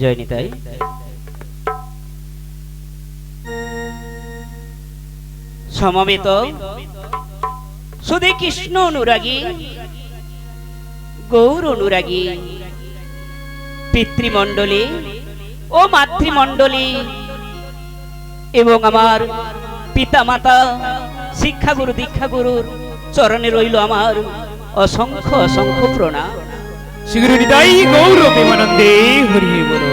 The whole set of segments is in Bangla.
জয় নিতাই সমবেত শুধু কৃষ্ণ অনুরাগী, গৌর অনুরাগী, পিতৃমণ্ডলী ও মাতৃমণ্ডলী এবং আমার পিতা মাতা শিক্ষাগুরু, দীক্ষাগুরুর চরণে রইল আমার অসংখ্য অসংখ্য প্রণাম। হৃদয় গৌর প্রেমানন্দে হরি বল।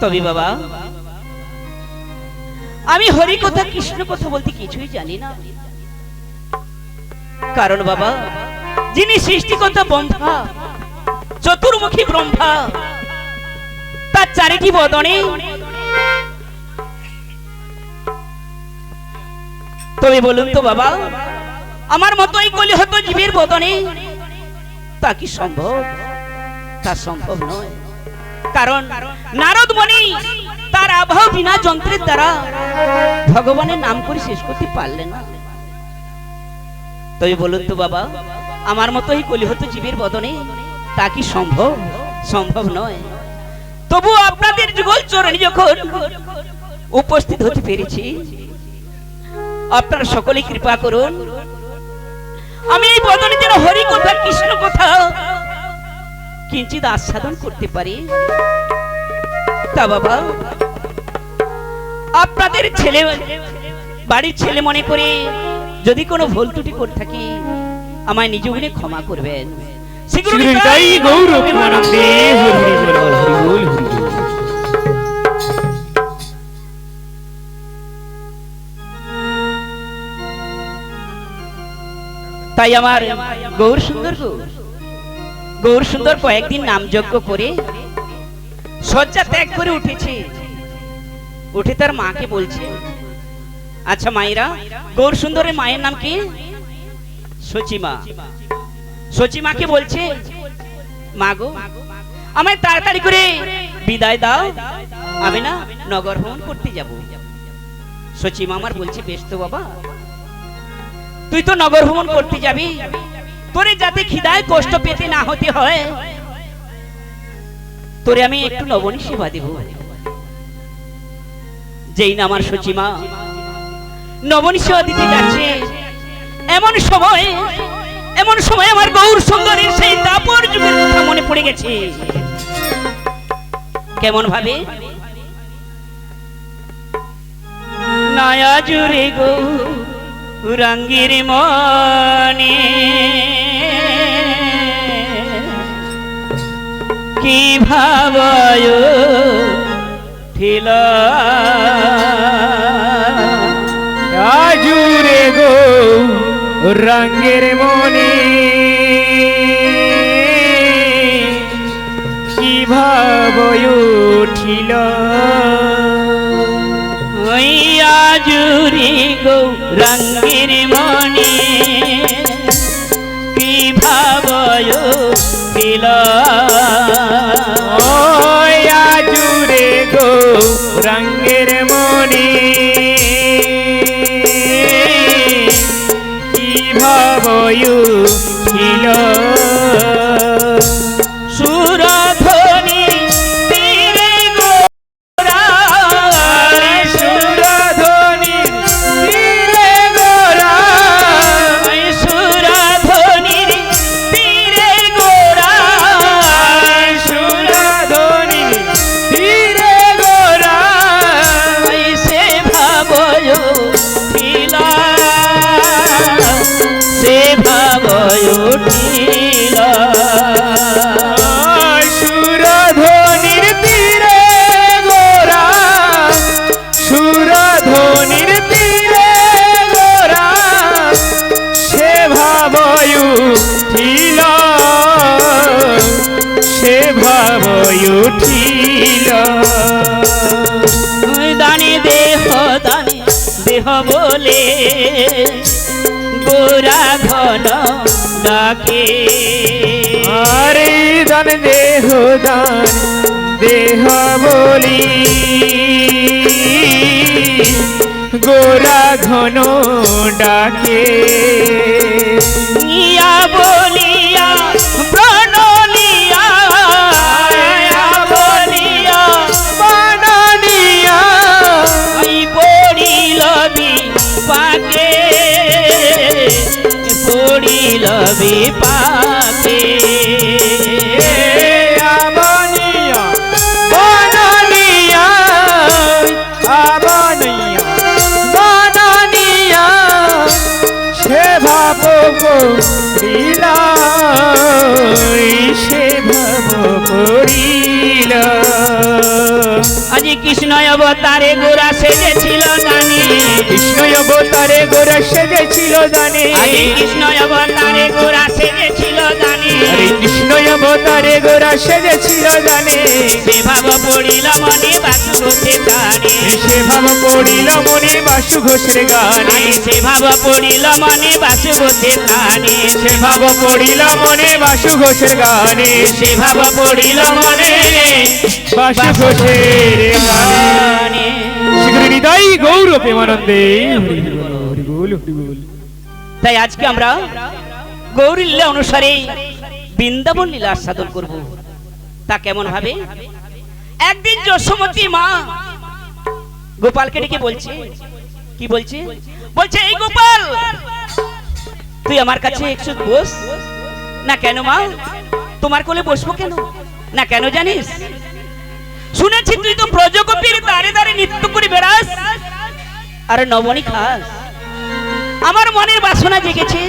তবে বাবা, আমি হরি কথা, কৃষ্ণ কথা বলতে কিছুই জানি না। কারণ বাবা, যিনি সৃষ্টিকর্তা ব্রহ্মা, চতুর্মুখী ব্রহ্মা, তার চারিটি বদনে। তবে বলুন তো বাবা, আমার মতো এই কলি হতো জীবের বদনে, তা কি সম্ভব? তা সম্ভব নয়। কারণ নারদ মণি তার আবহ বিনা যন্ত্রের দ্বারা ভগবানের নাম করে শেষ করতে পারলেন না। বলুন তো বাবা, আমার মতো এই কলিহত জীবের বদনে তা কি সম্ভব? সম্ভব নয়। তবু আপনাদের যুগল চরণে যখন উপস্থিত হতে পেরেছি, আপনারা সকলে কৃপা করুন। আমি এই বদনে যেন হরি কথা কৃষ্ণ কথা কিঞ্চিত আস্বাদন করতে পারি? তা বাবা আপনাদের ছেলে বাড়ির ছেলে মনে করে যদি কোনো ভুল ত্রুটি করে থাকি আমায় নিজ গুণে ক্ষমা করবেন। তাই আমার গৌর সুন্দর গৌর। গৌর সুন্দর কয়েকদিন নামযজ্ঞ করে শয্যা ত্যাগ করে উঠেছে। উঠে তার মাকে বলছে আচ্ছা মায়েরা, গৌর সুন্দরের মায়ের নাম কি? সচিমা সচিমাকে বলছে, মা গো, আমায় তাড়াতাড়ি করে বিদায় দাও। আমি না নগর ভ্রমণ করতে যাব। সচিমা আমার বলছে, বেশ তো বাবা, তুই তো নগর ভ্রমণ করতে যাবি। তোরে যাতে খিদায় কষ্ট পেতে না হতে হয়, তোরে আমি একটু নবনী সেবা দেব। যেই না আমার সচিমা নবনী সেবা দিতে যাচ্ছে, এমন সময় এমন সময় আমার গৌর সুন্দরীর সেই দাপর যুগের কথা মনে পড়ে গেছে। কেমন ভাবে? নয়া জুড়ে গো রাঙ্গির মনে কি ভাবয় ঠিল আজুরে গো রঙ্গের মনে কি ভাবয় উঠিল? ওই আজুরি গো রঙ্গির মনে কি ভাবয় ঠিল ওই গো রঙ্গের মনে কি ভাবয় উঠিল দান দেহ বলি। গোরা ঘন ডাকে। ইয়া বলিয়া প্রণলিয়া বলিয়া পাকে করিলা আজি কৃষ্ণ অবতারে গোরা সেজেছিল গানে কৃষ্ণ অবতারে গোরা সেজেছিল জানে। আজি কৃষ্ণ অবতারে গোরা সেজেছিল হরে কৃষ্ণ অবতারে গোরা সেজেছিল জানে। সে ভাব পড়িল মনে বাসু ঘোষে গানে সে ভাব পড়িল মনে বাসু ঘোষের গানে সে ভাব পড়িল মনে বাসু ঘোষে গানে। সে ভাব পড়িল মনে বাসু ঘোষের গানে। সে ভাব পড়িল মনে বাসু ঘোষের শ্রী গৌর প্রেমানন্দে। তাই আজকে আমরা গৌরী লীলা অনুসারে বৃন্দাবন লীলা আস্বাদন করব। তা কেমন ভাবে? একদিন যশোমতী মা গোপালকে ডেকে বলছে কি বলছে? বলছে এই গোপাল তুই আমার কাছে একটু বস না কেন মা? তোমার কোলে বসবো কেন? না কেন জানিস? শুনেছি তুই তো ব্রজগোপীর দাঁড়ে দাঁড়ে নৃত্য করে বেড়াস। আর নবনী খাস, আমার মনের বাসনা জেগেছে।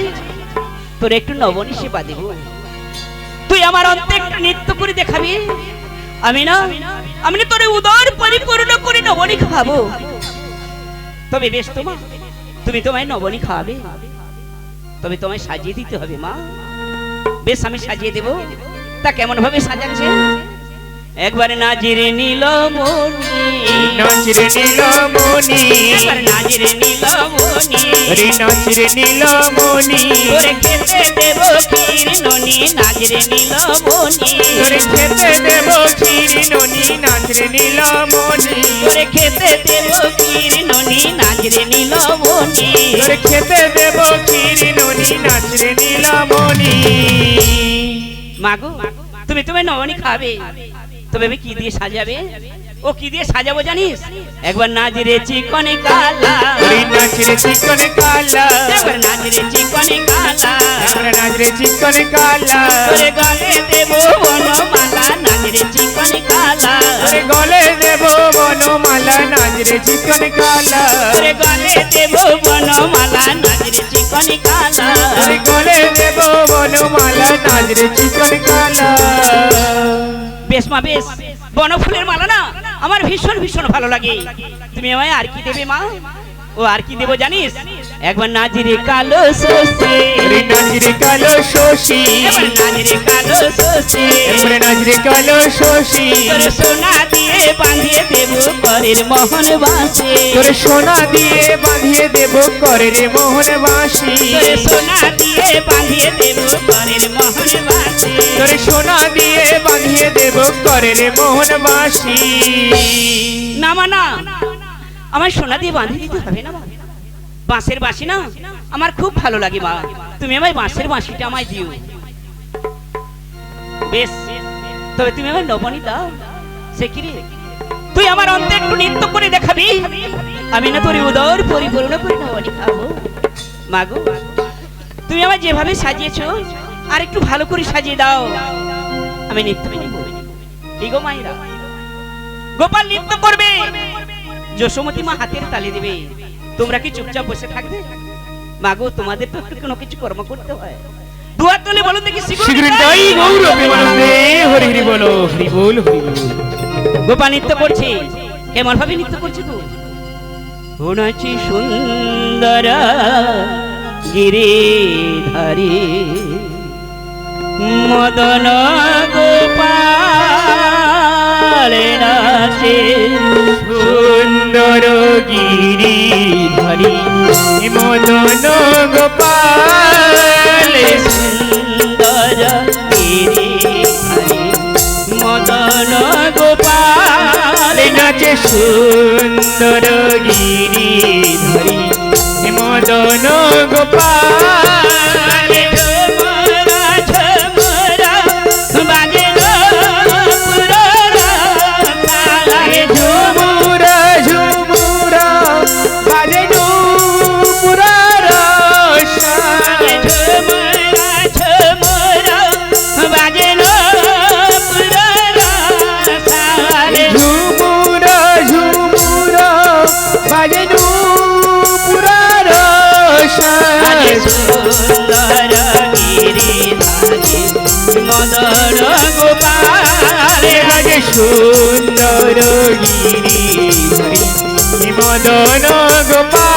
তোর একটু নবনী সেবা দেব। তুই আমার অন্তে একটু নৃত্য করে দেখাবি। আমি না আমি না তোর উদর পরিপূর্ণ করে নবনী খাব। তবে বেশ তোমা তুমি তোমায় নবনী খাওয়াবে তবে তোমায় সাজিয়ে দিতে হবে মা। বেশ আমি সাজিয়ে দেব। তা কেমন ভাবে সাজাচ্ছে? একবারে নাজিরে নীল মনি। নাচরে নীল মনি। একবার নাজিরে নীল মনি। হরি নাচরে নীল মনি। খেতে দেব ক্ষীর ননি নাজরে নীল মনি। তোরে খেতে দেব ক্ষীর ননি নাচরে নীল মনি। তোরে খেতে দেব ক্ষীর ননি নাজরে নীল মনি। তোরে খেতে দেব ক্ষীর ননি নাচরে নীল মনি। মাগো তুমি তুমি নবনী খাবে। তবে আমি কি দিয়ে সাজাবে? ও কি দিয়ে সাজাবো জানিস? একবার নাজরে চিকনে কালা। চিকন কালা। একবার নাজরে চিকনে কালা। আমরা নাচরে চিকন কালা। তোরে গলে দেব বনমালা নাজরে চিকনে কালা। তোরে গলে দেব বনমালা নাচরে চিকন কালা। তোরে গলে দেব বনমালা নাজরে চিকনে কালা। তোরে গলে দেব বনমালা নাচরে চিকন কালা। বেশ মা, বেশ। বনফুলের মালা না? আমার ভীষণ ভীষণ ভালো লাগে। তুমি আমায় আর কি দেবে মা? ও আর কি দেবো জানিস? একবার নাজিরে কালো হরি নাচরে কালো শশী। নাজিরে কালো এমরে নাচরে কালো শশী। তোর সোনা দিয়ে বাঁধিয়ে দেব করের মোহন বাসে তোরে সোনা দিয়ে বাঁধিয়ে দেব করে রে মোহন বাঁশি তোর সোনা দিয়ে বাঁধিয়ে দেব করের মোহন বাসে তোরে সোনা দিয়ে বাঁধিয়ে দেব করে রে মোহন বাঁশি না মা না। আমার সোনা দিয়ে বাঁধিয়ে দিতে হবে না বাঁশের বাঁশি না? আমার খুব ভালো লাগে, মা। তুমি আমায় বাঁশের বাঁশিটা আমায় দিও। বেশ, তবে তুমি আমার নবনী দাও সে কি রে? তুই আমার অন্তে একটু নৃত্য করে দেখাবি। আমি না তোর উদর পরিপূর্ণ করে খাব মাগো তুমি আমার যেভাবে সাজিয়েছো, আর একটু ভালো করে সাজিয়ে দাও। আমি নৃত্য করব কি গো মাইরা গোপাল নৃত্য করবে। যশোমতী মা হাতের তালি দিবে। তোমরা কি চুপচাপ বসে থাকবে? মাগো তোমাদের তো একটু কোনো কিছু কর্ম করতে হয়। দুয়ার তলে বলো দেখি তাই গৌর প্রেমানন্দে হরি হরি বলো হরি বল হরি বল। গোপাল নৃত্য করছে। কেমন ভাবে নৃত্য করছে গো? শোনাচ্ছি সুন্দর গিরিধারী মদন গোপাল নাচে সুন্দর গিরি হরি মদন গোপাল সুন্দর গিরিধারী মদন গোপাল নাচে সুন্দর গিরি ধরি মদন গোপাল বাজে নুপুরা সুন্দর গিরিধারী মদন গোপাল রাজে সুন্দর গিরি মদন গোপাল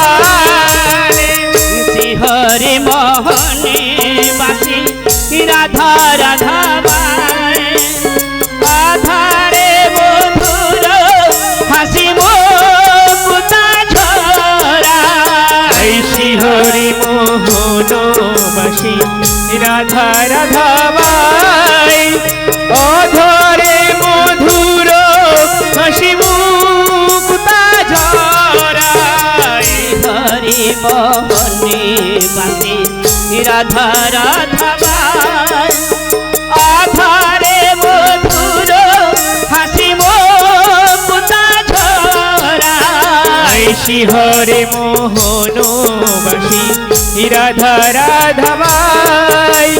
রাধা রাধা আধারে মধুর হাসি মুকুতা ঝরা শিহরে মোহন বাসি রাধা রাধা বাই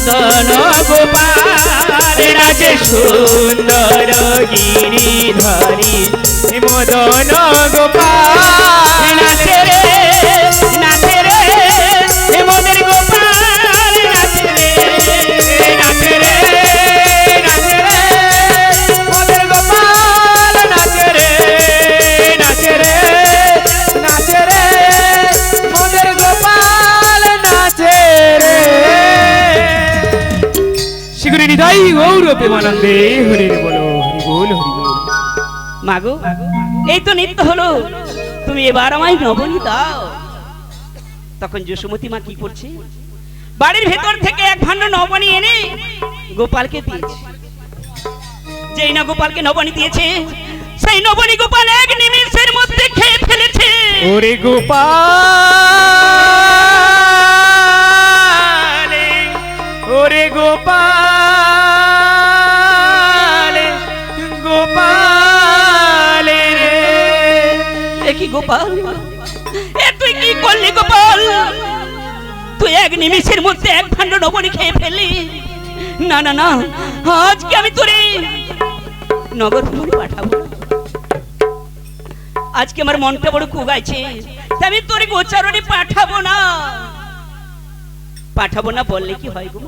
মদন গোপাল নাচে সুন্দর গিরি ধরি। মদন গোপাল নাচে প্রেমানন্দে হরির বলো হরি বল হরি বল। মাগো এই তো নৃত্য হলো। তুমি এবার আমায় নবনী দাও। তখন যশোমতী মা কি করছে? বাড়ির ভেতর থেকে এক ভাণ্ড নবনী এনে গোপালকে দিয়েছে। যেই না গোপালকে নবনী দিয়েছে সেই নবনী গোপাল এক নিমিষের মধ্যে খেয়ে ফেলেছে। ওরে গোপাল ওরে গোপাল। গোপাল? এ তুই কি করলি গোপাল? তুই এক নিমিষের মধ্যে এক ভাণ্ড নবনী খেয়ে ফেললি। না না না, আজকে আমি তোরে নগর ভ্রমণে পাঠাবো। আজকে আমার মনটা বড় কুগাইছে আমি তোরে গোচারণে পাঠাবো না। পাঠাবো না বললে কি হয় গো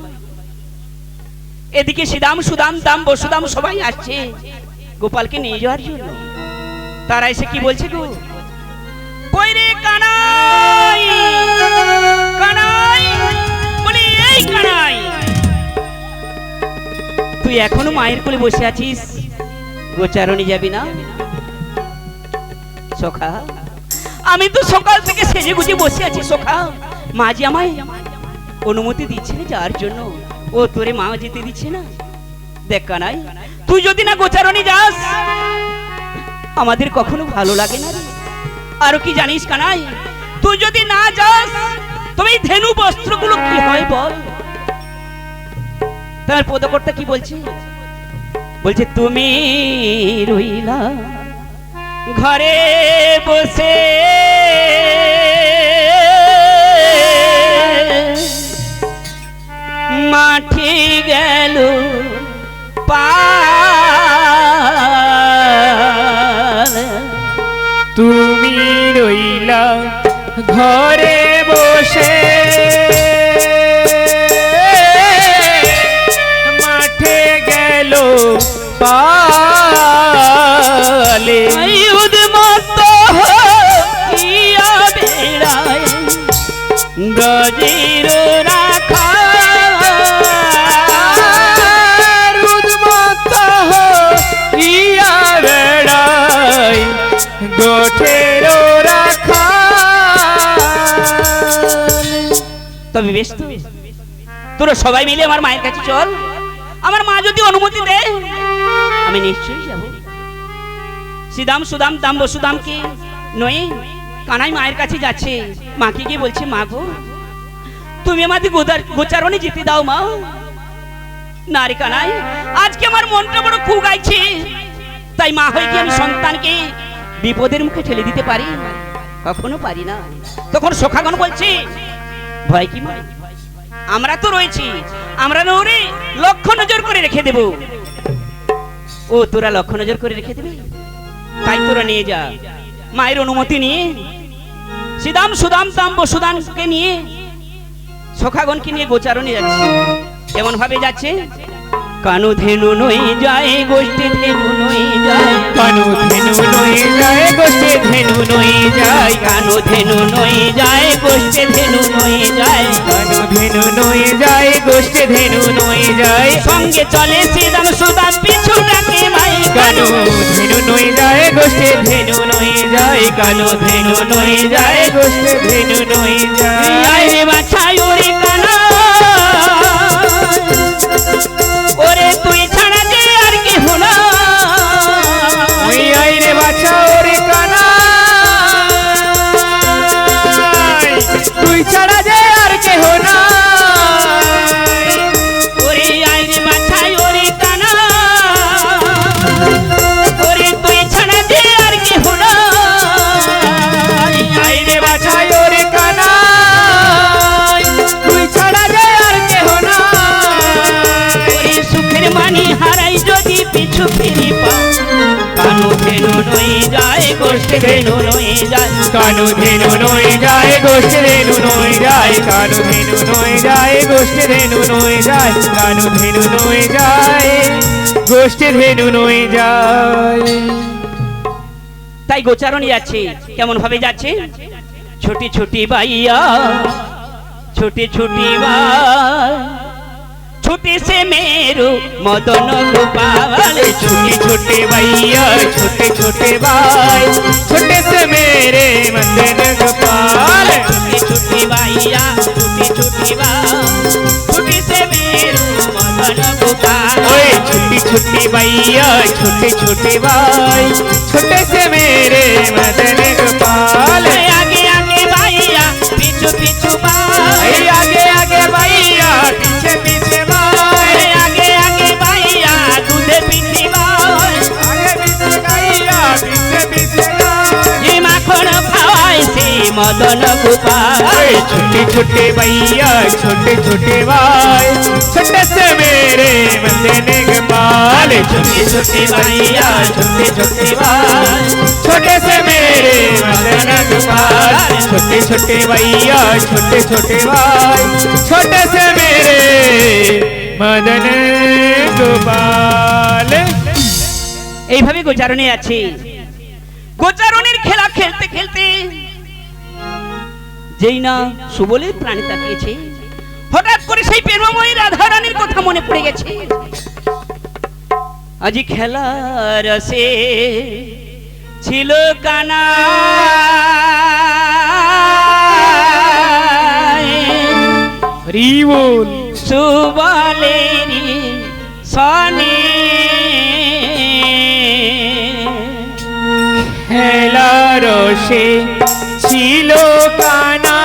এদিকে সিদাম সুদাম, দাম, বসুদাম সবাই আসছে। গোপালকে নিয়ে যাওয়ার জন্য। তারা এসে কি বলছে গো? কই রে কানাই কানাই, বলি, এই কানাই, তুই এখনও মায়ের কোলে বসে আছিস? গোচারণে যাবি না? সখা, আমি তো সকাল থেকে সেজে গুজে বসে আছি, সখা। মাঝি আমায় অনুমতি দিচ্ছে না যাওয়ার জন্য, ও তোরে মা যেতে দিচ্ছে না। দেখ কানাই, তুই যদি না গোচারণে যাস, আমাদের কখনো ভালো লাগে না রে। আরও কি জানিস কানাই? তুই যদি না যাস এই ধেনু বস্ত্রগুলো কি হয় বল? তার পদকর্তা কি বলছে? বলছে, তুমি রইলা ঘরে বসে। মাঠে গেল পাল রইলা ঘরে বসে মাঠে গেল পালে তবে বেশ তো। তোরা সবাই মিলে আমার মায়ের কাছে চল। আমার মা যদি অনুমতি দেয়, আমি নিশ্চয়ই যাব। সিদাম সুদাম, দাম, বসুদামকে নয় কানাই মায়ের কাছে যাচ্ছে। মাকে গিয়ে বলছে, মা গো, তুমি আমাদের গোচারণে যেতে দাও মা। না রে কানাই, আজকে আমার মনটা বড় খুব গাইছে। তাই মা হয়ে কি আমি সন্তানকে বিপদের মুখে ঠেলে দিতে পারি। কখনো পারি না। তখন সখাগণ বলছে ভয় কি ভয় আমরা তো রয়েছি। আমরা নৌরে লক্ষ্য নজর করে রেখে দেব। ও, তোরা লক্ষ্য নজর করে রেখে দেবে? তাই তোরা নিয়ে যা। মায়ের অনুমতি নিয়ে, সিদাম সুদাম তাম বসুদানকে নিয়ে, সখাগণকে নিয়ে গোচারণে যাচ্ছে। এমন ভাবে যাচ্ছে? কানু ধেনু নই যায় গোষ্ঠী ধেনু নই যায় কানু ধেনু নই যায় গোষ্ঠী ধেনু নই যায় কানু ধেনু নই যায় গোষ্ঠী ধেনু নই যায় কানু ধেনু নই যায় গোষ্ঠী ধেনু নই যায় সঙ্গে চলে শ্রীরাম সুদাম পিছু ডাকে মাই কানু ধেনু নই যায় গোষ্ঠে ধেনু নই যায় কানু ধেনু নই যায় গোষ্ঠে ধেনু নই যায় আয় রে ফিরি পা কানু ধেনু নই যায় গোষ্ঠী ধেনু নই যায়। কানু ধেনু নই যায় গোষ্ঠী ধেনু নই যায়। কানু ধেনু নই যায় গোষ্ঠী ধেনু নই যায়। কানু ধেনু নই যায় গোষ্ঠী ধেনু নই যায়। তাই গোচারণে যাচ্ছে কেমন ভাবে যাচ্ছে? ছোটি ছোটি বাইয়া ছোটি ছোটি বাই छुटे से मेरु मदन गोपाल छोटे छोटे भैया छोटे छोटे भाई। छोटे से मेरे मदन गोपाल छोटे छोटे भैया छोटे छोटे भाई। छोटे से मेरु मदन गोपाल ओए छोटी छोटी भैया छोटे छोटे भाई। छोटे से मेरे मदन गोपाल आगे आगे भैया पीछे पीछे भाई। आगे आगे भैया पीछे पीछे সে মদন গোপাল ओए छोटे छोटे भैया छोटे छोटे भाई छोटे से मेरे मदन गोपाल छोटे छोटे भैया छोटे छोटे भाई छोटे से मेरे मदन गोपाल छोटे छोटे भैया छोटे छोटे भाई छोटे से मेरे मदन गोपाल এইভাবে গোচারণে আছে গোচারণের খেলা খেলতে খেলতে যেই না সুবলের প্রাণে তাকিয়েছে হঠাৎ করে সেই প্রেমময়ী রাধারানীর কথা মনে পড়ে গেছে। আজি খেলার সে ছিল কানা। হরি বল সুবলেরি সনে। খেলার সে ছিল কানা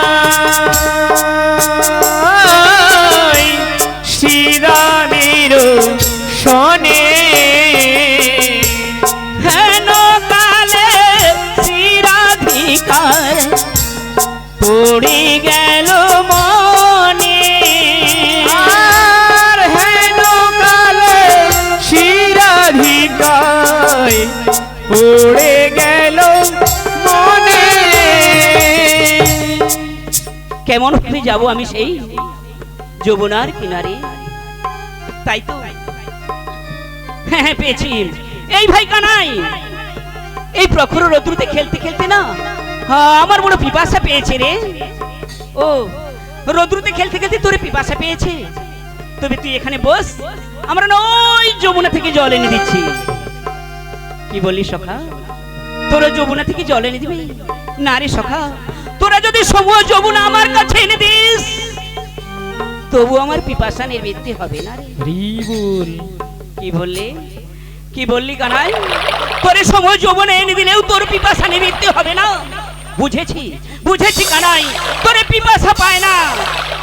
যাব আমি সেই যমুনার কিনারে। তাই তো? হ্যাঁ হ্যাঁ পেয়েছি। এই ভাই কানাই এই প্রখর রৌদ্রুতে খেলতে খেলতে না হ্যাঁ, আমার বড় পিপাসা পেয়েছে রে। ও রোদ্রুতে খেলতে খেলতে তোর পিপাসা পেয়েছে। তবে তুই এখানে বস আমরা ওই যমুনা থেকে জল এনে দিচ্ছি। কি বললি সখা? তোরা যমুনা থেকে জল এনে দিবি? না রে সখা তোরা যদি সমূহ যমুনা আমার কাছে এনে দিস তবু আমার পিপাসা নিবৃত্তি হবে না রে। রিবুল। কি বললি? কি বললি কানাই? তোরে সময় যৌবনে এনে দিলেও তোর পিপাসা নিবৃত্তি হবে না। বুঝেছি বুঝেছি কানাই তোরে পিপাসা পায় না।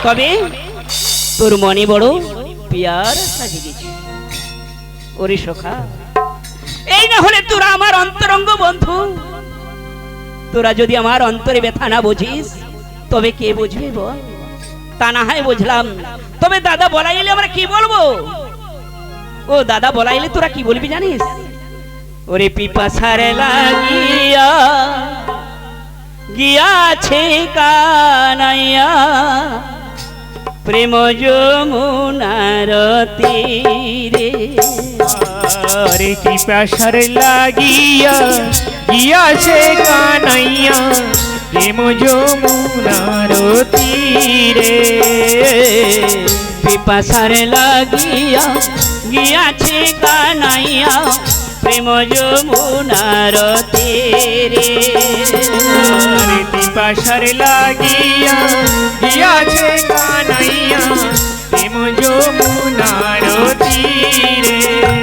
তবে তোর মনে বড় পিয়ার জেগেছে। ওরে সখা এই না হলে তোরা আমার অন্তরঙ্গ বন্ধু। তোরা যদি আমার অন্তরে ব্যথা না বুঝিস, তবে কে বুঝবে বল? তা না হয় বুঝলাম। তবে দাদা বলাইলে আমরা কি বলব? ও দাদা বলাইলে তোরা কি বলবি জানিস? ওরে পিপাসার লাগিয়া, গিয়াছে কানাইয়া, প্রেম যমুনার তীরে। আরে কি প্যাসার লাগিয়া গিয়াছে কানাইয়া প্রেম যমুনার তীরে পিপাসার লাগিয়া গিয়াছে কানাইয়া প্রেম যমুনার তীরে পিপাসার লাগিয়া গিয়াছে কানাইয়া প্রেম যমুনার তীরে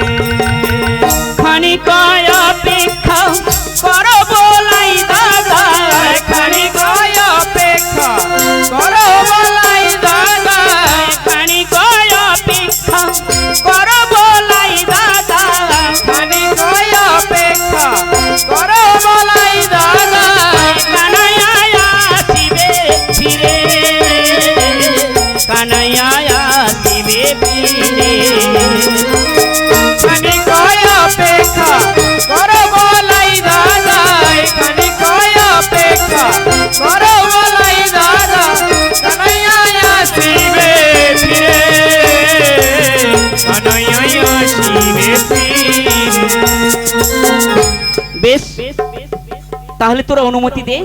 তাহলে তোরা অনুমতি দে।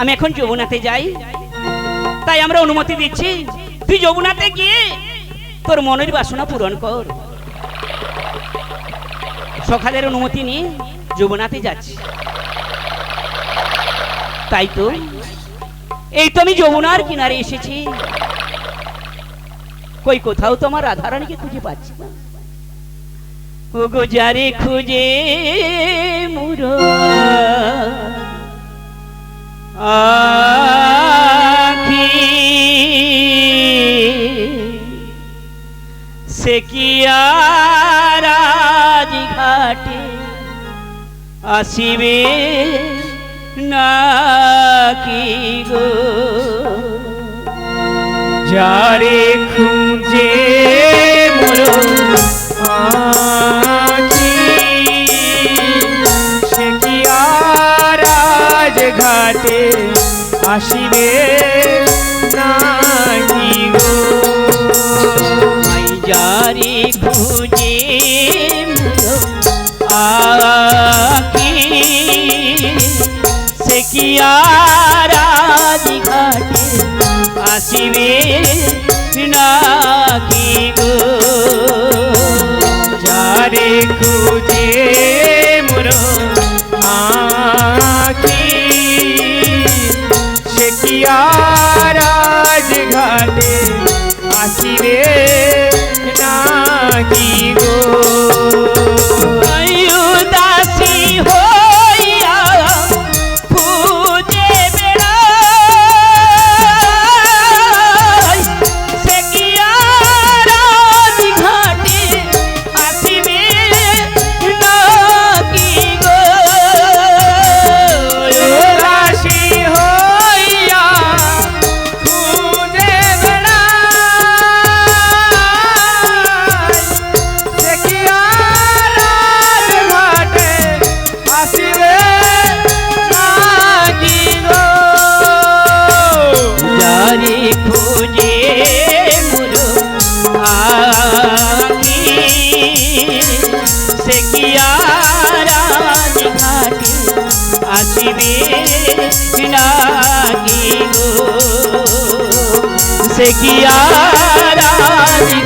আমি এখন যমুনাতে যাই। তাই আমরা অনুমতি দিচ্ছি, তুই যমুনাতে গিয়ে তোর মনের বাসনা পূরণ কর। সকালের অনুমতি নিয়ে যমুনাতে যাচ্ছি। তাই তো, এই তো আমি যমুনার কিনারে এসেছি। কই কোথাও তো আমার রাধারানীকে খুঁজে পাচ্ছি না। ও গোজারে খুঁজে মুরো আখি, সে কি আজ ঘাটে আসিবে নাকি গো? যারে খুঁজে মরো আখি সে কি আর ঘাটে আসিবে নাকি গো? মাই খুঁজে আকি। সে কি আর ঘাটে আসিবে নাকি আর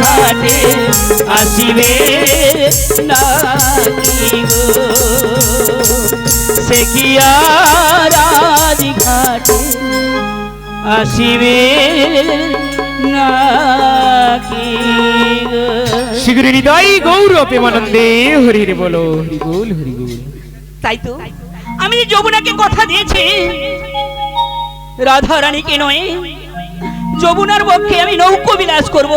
ঘাটে আসিবে গো? সে কি আর ঘাটে আসিবে গো? শীঘ্র হৃদয় গৌর প্রেমানন্দে হরি হরি বলো। হরি বল হরি বল। তাই তো? আমি যে যমুনাকে কথা দিয়েছি। রাধা রানীকে নয় যমুনার পক্ষে আমি নৌকো বিলাস করব।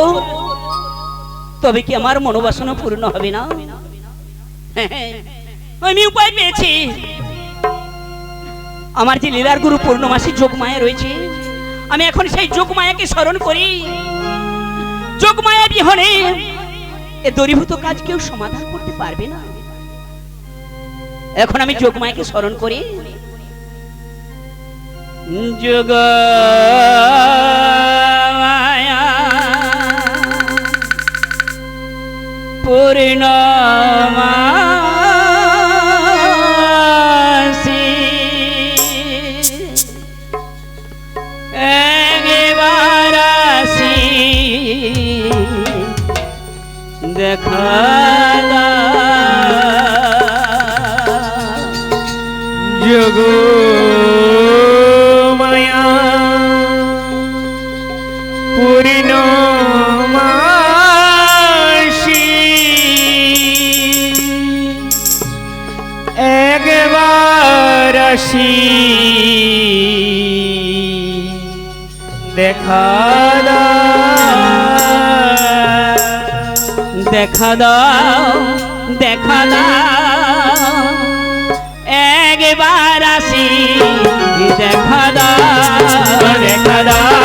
তবে কি আমার মনোবাসনা পূর্ণ হবে না? হ্যাঁ, আমি উপায় পেয়েছি। আমার যে লীলার গুরু পূর্ণমাসী যোগমায়া রয়েছে আমি এখন সেই যোগমায়াকে স্মরণ করি। যোগমায়া বিহনে এ দরিভূত কাজ কেউ সমাধান করতে পারবে না? এখন আমি যোগমায়াকে স্মরণ করি। যোগ পূর্ণমাসী একবার আসি দেখা আসি। দেখা। দেখা দাও দেখা দাও। একবার আসি। দেখা দাও দেখা দাও।